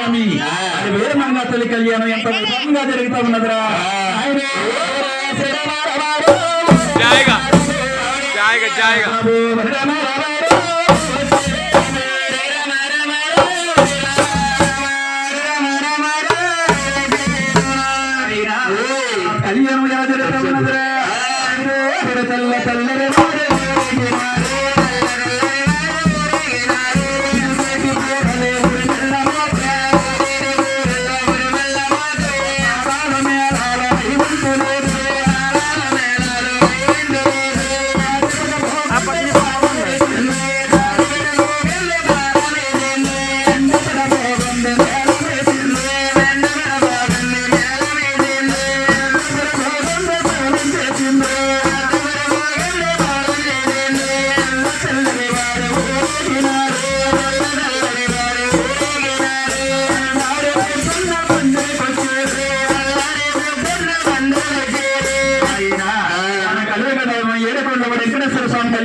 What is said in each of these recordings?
స్వామి. అది వీరమంగా తొలి కళ్యాణం. ఎంత వైభవంగా జరుగుతా ఉన్నదిరా. జాయిగా జాయిగా జాయిగా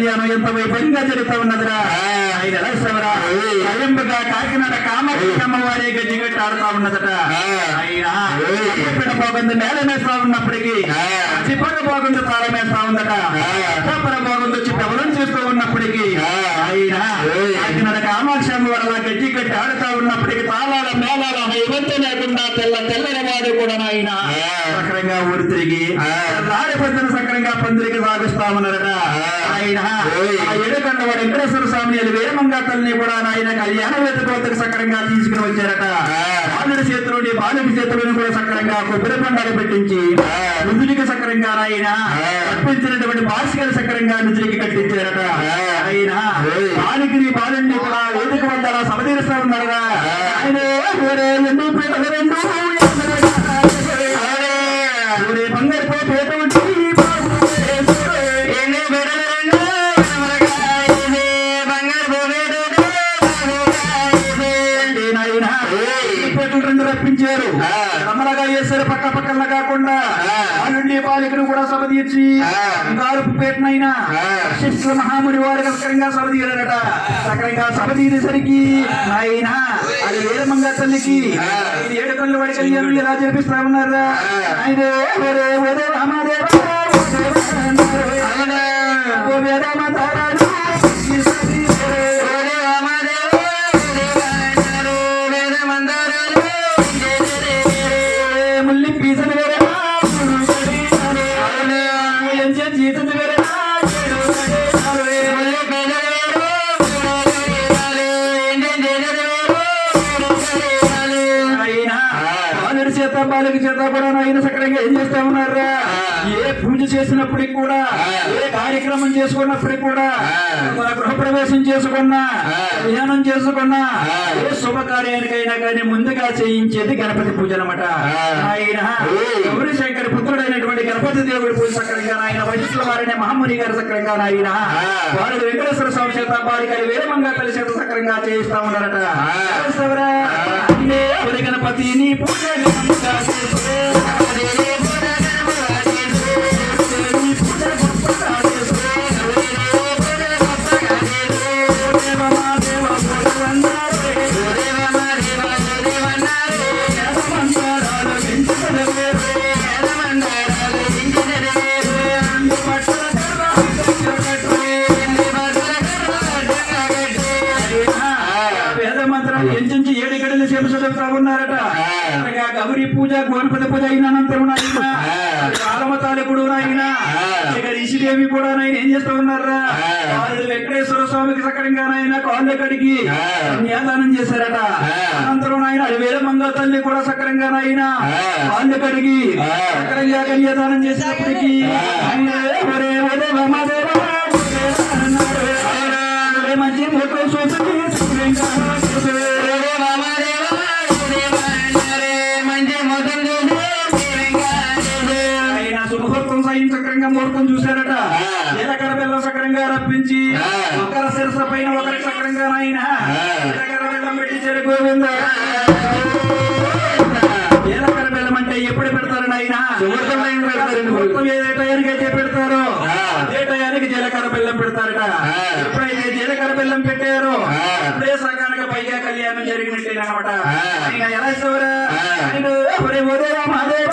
కళ్యాణం ఎంత వైభవంగా జరుగుతా ఉన్నదిరా. ఆయన రసవరా స్వయంగా కాకినాడ కామాక్షి అమ్మవారి గజ్జిగట్టు ఆడుతా ఉన్నదట. చెప్పిన బాగుంది నేల మేస్తా ఉన్నప్పటికీ చిప్పన బాగుంది తాళమేస్తా ఉందట. చెప్పన బాగుంది పెవరం చేస్తూ ఉన్నప్పటికీ ఆయన కాకినాడ కామాక్షి అమ్మవారి గజ్జి కట్టి ఆడుతా ఉన్నప్పటికీ తాళాల మేళాల ఇవంతా లేకుండా తెల్ల తెల్లని కూడా ఆయన సక్రంగా ఊరు తిరిగి పొద్దున సక్రంగా పందిరికి సాగిస్తా ఉన్నారట ఆయన ఆ ఏడుకొండ వాడు వెంకటేశ్వర స్వామిని అది వేమంగా తల్లిని కూడా ఆయన కళ్యాణ వేదికోతకు సక్రంగా తీసుకుని వచ్చారట. బాలుడి చేతిలోని బాలుడి చేతిలోని కూడా సక్రంగా కొబ్బరి పండాలు పెట్టించి నుదురికి సక్రంగా ఆయన అర్పించినటువంటి బాసికల సక్రంగా నుదురికి కట్టించారట. ఆయన బాలికిని బాలుడిని కూడా వేదిక వద్ద అలా సమతీరుస్తా ఉన్నారట ఆయన చేశారు పక్క పక్కన కాకుండా వాళ్ళుండి బాలికను కూడా సభ తీర్చి గారుపు పేటనైనా శిష్యుల మహాముని వారు సక్రంగా సభ తీరారట. సక్రంగా సభ తీరేసరికి ఆయన అది వేరమంగా తల్లికి ఏడు కళ్ళు వాడి కళ్యాణం ఎలా జరిపిస్తా ఉన్నారా ఆయన రామాదేవ వేదమ తారాడు బాలుడి చేత బాలిక చేత కూడా ఆయన సక్రంగా ఏం చేస్తా ఉన్నారా ఏ పూజ చేసినప్పటికి కూడా ఏ కార్యక్రమం చేసుకున్నప్పటికి కూడా మన గృహప్రవేశం చేసుకున్నా కళ్యాణం చేసుకున్నా ఏ శుభకార్యానికైనా కానీ ముందుగా చేయించేది గణపతి పూజ అనమాట ఆయన గౌరీ శంకర్ పుత్రుడైనటువంటి గణపతి దేవుడి పూజ సక్రంగా ఆయన వయసుల వారిని మహాముని గారి సక్రంగా ఆయన. వారు వెంకటేశ్వర స్వామి చేత వేరమంగా తల్లి చేత సక్రంగా చేయిస్తా ఉన్నారట. చేస్తావురా? అన్నే ఒరే గణపతి నీ పూజ Thank you. గౌరీ పూజ గణపతి పూజ అయిన అనంతరం ఆయన కాలమతాలకుడు ఆయన ఇక రిషిదేవి కూడా ఆయన ఏం చేస్తా ఉన్నారా వాళ్ళు వెంకటేశ్వర స్వామికి సకరంగా ఆయన కాళ్ళు కడిగి కన్యాదానం చేశారట అనంతరం ఆయన అడివేల మంగళ తల్లి కూడా సకరంగా ఆయన కాళ్ళు కడిగి సకరంగా కన్యాదానం చేసినప్పటికీ మంచి మొక్క చూసి నాయన జీలకర్ర బెల్లం పెట్టి చెడు గోవింద జీలకర్ర బెల్లం అంటే ఎప్పుడు పెడతారు? నాయన ముహూర్తం ఏ టయానికి అయితే పెడతారో అదే టయానికి జీలకర్ర బెల్లం పెడతారట. ఎప్పుడైతే జీలకర్ర బెల్లం పెట్టారో అప్పుడే సకాలంగా పైగా కళ్యాణం. ఆయన ఎలా ఒరే ఒరే రామాదేవ?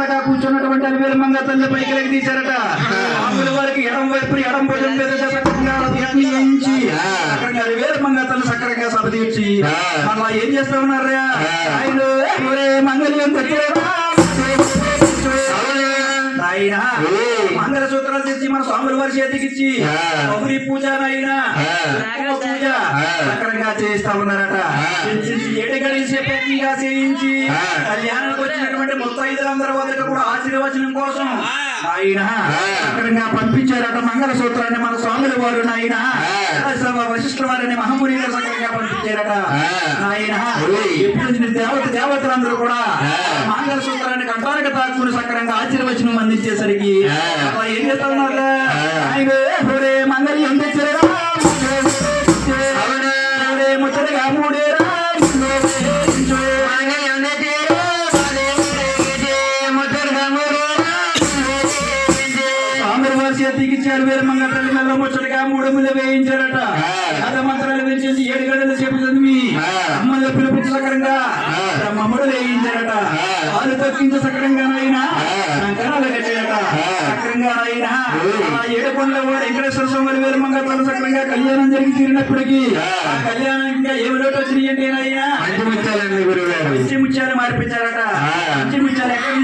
ఎడమలగా కూర్చున్నటువంటి అది వేలమంగా తల్లి పైకి తీశారట ఆమెల వారికి ఎడం వైపు ఎడం భుజం మీద అది వేలమంగా తల్లి సక్రంగా సభ తీర్చి. అలా ఏం చేస్తా ఉన్నారా. ఆయన? ఆయన స్వాముల వారి చేతికిచ్చి పూజ నాయన ఆ. పూజ. సక్రంగా చేయిస్తా ఉన్నారట. చేయించి ఏటగడి సేపటిగా చేయించి. కళ్యాణానికి వచ్చినటువంటి ముత్తైదులందరి వద్దకు కూడా ఆశీర్వచనం కోసం ఆయన. సక్రంగా పంపించారట మంగళసూత్రాన్ని మన స్వాముల వారు నాయన ఆ. వశిష్ఠ వారిని మహముని సక్రంగా పంపించారట ఆ. ఆయన. ఎప్పుడు దేవత దేవతలందరూ కూడా ఆ. మంగళసూత్రాన్ని కంటానికి తాక్కుని సక్రంగా ఆశీర్వచనం అందించేసరికి ఏం చేస్తా ఉన్నారా మంగళ్యం తెచ్చారా చేతికి ఇచ్చారు వీర మంగళ తల్లి మెల్ల ముచ్చటగా మూడు ముళ్ళు వేయించారట మంత్రాలు వేయించేసి ఏడు చదివి ఆ. అమ్మల్ని పిలిపించి సక్రంగా. బ్రహ్మముడు వేయించారట. వాళ్ళు తప్పించి సక్రంగా అయినా ఆ. కంకణాలు కట్టారట ఆ. సక్రంగా అయినా ఓయ్. ఆ ఏడు కొండల వాడు వెంకటేశ్వర స్వామి వీర మంగళ తల్లి సక్రంగా కళ్యాణం జరిగి తీరినప్పటికీ ఆ. కళ్యాణం ఇంకా ఏమి లోటు వచ్చినాయి అంటే అయినా మంచి ముత్యాలు మార్పించారట. మంచి ముత్యాలు ఎక్కడి